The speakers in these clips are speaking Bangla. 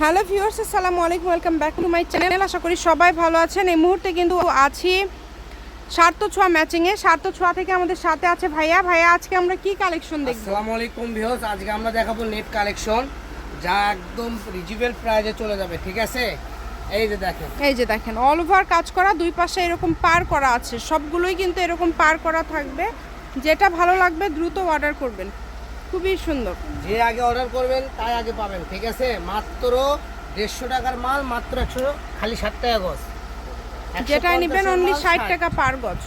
হ্যালো ভিউয়ার্স আসসালামু আলাইকুম welcome back to my channel. আশা করি সবাই ভালো আছেন। এই মুহূর্তে কিন্তু আছি সার্থ ছোঁয়া ম্যাচিংয়ে। সার্থ ছোঁয়া থেকে আমাদের সাথে আছে ভাইয়া। ভাইয়া আজকে আমরা কি কালেকশন দেখব? আসসালামু আলাইকুম ভিউয়ার্স আজকে আমরা দেখাবো নেট কালেকশন যা একদম রিজনেবল প্রাইজে চলে যাবে ঠিক আছে? এই যে দেখেন। এই যে দেখেন অল ওভার কাজ করা দুই পাশে এরকম পার করা আছে। সবগুলোই কিন্তু এরকম পার করা থাকবে। যেটা ভালো লাগবে দ্রুত অর্ডার করবেন। খুবই সুন্দর। যে আগে অর্ডার করবেন তাই আগে পাবেন ঠিক আছে? মাত্র দেড়শো টাকার মাল মাত্র একশো খালি ষাট টাকা গজ। 150 যেটা নেবেন অনলি ষাট টাকা পার গজ।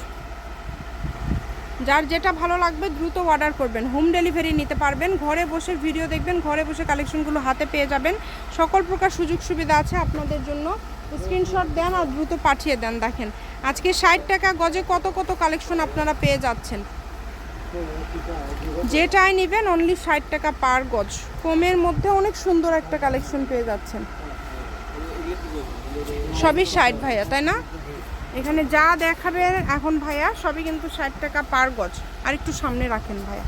যার যেটা ভালো লাগবে দ্রুত অর্ডার করবেন। হোম ডেলিভারি নিতে পারবেন। ঘরে বসে ভিডিও দেখবেন ঘরে বসে কালেকশনগুলো হাতে পেয়ে যাবেন। সকল প্রকার সুযোগ সুবিধা আছে আপনাদের জন্য। স্ক্রিনশট দেন আর দ্রুত পাঠিয়ে দেন দেখেন। আজকে ষাট টাকা গজে কত কত কালেকশন আপনারা পেয়ে যাচ্ছেন। যেটাই নেবেন অনলি ষাট টাকা পার গজ। কমের মধ্যে অনেক সুন্দর একটা কালেকশন পেয়ে যাচ্ছেন। সবই ষাট ভাইয়া তাই না? এখানে যা দেখাবেন এখন ভাইয়া সবই কিন্তু ষাট টাকা পার গজ। আর একটু সামনে রাখেন ভাইয়া।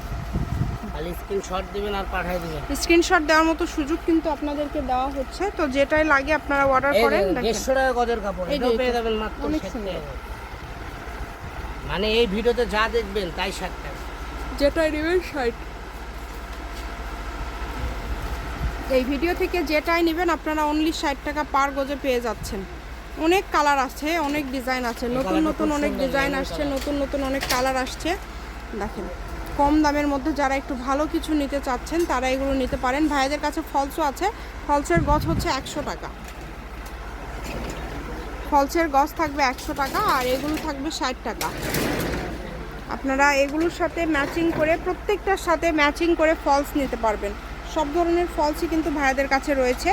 স্ক্রিনশট দিবেন আর পাঠিয়ে দিবেন। স্ক্রিনশট দেওয়ার মতো সুযোগ কিন্তু আপনাদেরকে দেওয়া হচ্ছে। তো যেটাই লাগে আপনারা অর্ডার করেন 150 টাকা গজের কাপড় এটা। পেয়ে যাবেন মাত্র মানে এই ভিডিওতে যা দেখবেন তাই 60 যেটা নেবেন ষাট। এই ভিডিও থেকে যেটাই নেবেন আপনারা অনলি ষাট টাকা পার গজে পেয়ে যাচ্ছেন। অনেক কালার আছে অনেক ডিজাইন আছে। নতুন নতুন অনেক ডিজাইন আসছে নতুন নতুন অনেক কালার আসছে। দেখেন কম দামের মধ্যে যারা একটু ভালো কিছু নিতে চাচ্ছেন তারা এগুলো নিতে পারেন। ভাইদের কাছে ফলসও আছে। ফলসের গছ হচ্ছে একশো টাকা। ফলসের গছ থাকবে একশো টাকা আর এগুলো থাকবে ষাট টাকা। আপনারা এগুলোর সাথে ম্যাচিং করে প্রত্যেকটার সাথে ম্যাচিং করে ফলস নিতে পারবেন। সব ধরনের ফলসই কিন্তু ভাইয়াদের কাছে রয়েছে।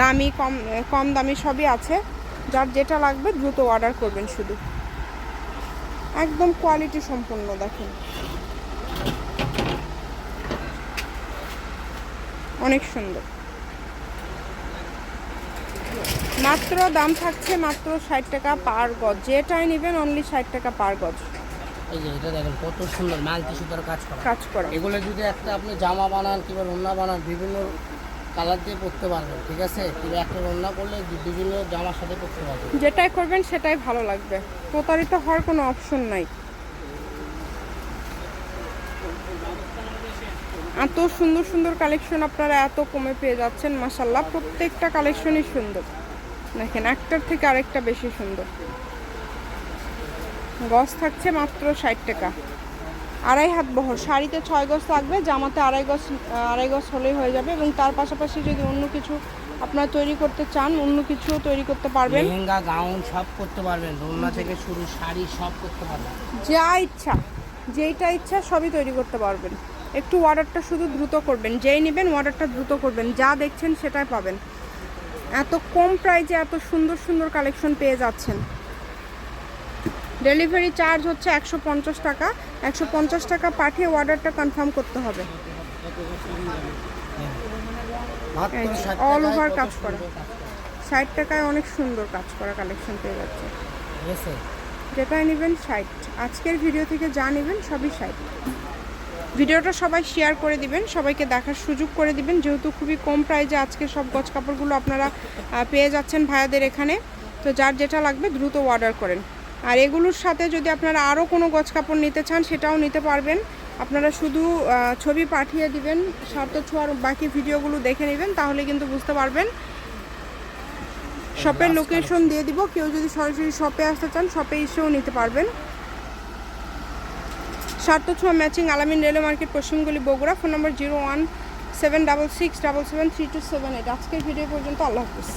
দামি, কম কম দামি সবই আছে। যার যেটা লাগবে দ্রুত অর্ডার করবেন শুধু। একদম কোয়ালিটি সম্পূর্ণ, দেখেন। অনেক সুন্দর। মাত্র দাম থাকছে মাত্র ষাট টাকা পার গজ। যেটাই নেবেন অনলি ষাট টাকা পার গজ। এই যে এটা দেখেন কত সুন্দর মাল্টি সুতার কাজ করা। কাজ করা। এগুলো যদি একটা আপনি জামা বানান কিংবা ওড়না বানান বিভিন্ন কালার দিয়ে পরতে পারবেন ঠিক আছে? কিংবা একটা ওড়না করলে বিভিন্ন জামার সাথে পরতে পারবেন। যেটাই করবেন সেটাই ভালো লাগবে। প্রতারিত হওয়ার কোনো অপশন নাই। এত সুন্দর সুন্দর কালেকশন আপনারা এত কমে পেয়ে যাচ্ছেন মাসাল্লাহ প্রত্যেকটা কালেকশনই সুন্দর। দেখেন একটার থেকে আরেকটা বেশি সুন্দর। গজ থাকছে মাত্র ষাট টাকা। আড়াই হাত বহর। শাড়িতে ছয় গজ লাগবে জামাতে আড়াই গজ আড়াই গজ হলেই হয়ে যাবে এবং তার পাশাপাশি যদি অন্য কিছু আপনারা তৈরি করতে চান অন্য কিছুও তৈরি করতে পারবেন। লেহেঙ্গা গাউন সব করতে পারবেন। ওড়না থেকে শুরু শাড়ি সব করতে পারবেন। যা ইচ্ছা যেইটা ইচ্ছা সবই তৈরি করতে পারবেন। একটু অর্ডারটা শুধু দ্রুত করবেন। যেই নেবেন অর্ডারটা দ্রুত করবেন। যা দেখছেন সেটাই পাবেন। এত কম প্রাইজে এত সুন্দর সুন্দর কালেকশন পেয়ে যাচ্ছেন। ডেলিভারি চার্জ হচ্ছে একশো পঞ্চাশ টাকা। একশো পঞ্চাশ টাকা পাঠিয়ে অর্ডারটা কনফার্ম করতে হবে। মাত্র এই যে, 60 all টাকায় over কত কাজ করা। ষাট টাকায় অনেক সুন্দর কাজ করা কালেকশন পেয়ে যাচ্ছে। যেটাই নেবেন ষাট। আজকের ভিডিও থেকে যা নেবেন সবই ষাট। ভিডিওটা সবাই শেয়ার করে দিবেন সবাইকে দেখার সুযোগ করে দিবেন। যেহেতু খুবই কম প্রাইজে আজকে সব গজ কাপড়গুলো আপনারা পেয়ে যাচ্ছেন ভাইয়াদের এখানে। তো যার যেটা লাগবে দ্রুত অর্ডার করেন। আর এগুলোর সাথে যদি আপনারা আরও কোনো গজ কাপড় নিতে চান সেটাও নিতে পারবেন। আপনারা শুধু ছবি পাঠিয়ে দিবেন শর্ত ছোঁয়ার বাকি ভিডিওগুলো দেখে নেবেন তাহলে কিন্তু বুঝতে পারবেন। শপের লোকেশন দিয়ে দিব কেউ যদি সরাসরি শপে আসতে চান শপে এসেও নিতে পারবেন। সাত ছোঁয়া matching Alamin railway market পশ্চিমগুলি Bogura phone number zero one seven double six double seven three two seven eight. আজকের ভিডিও পর্যন্ত আল্লাহ হাফিজ।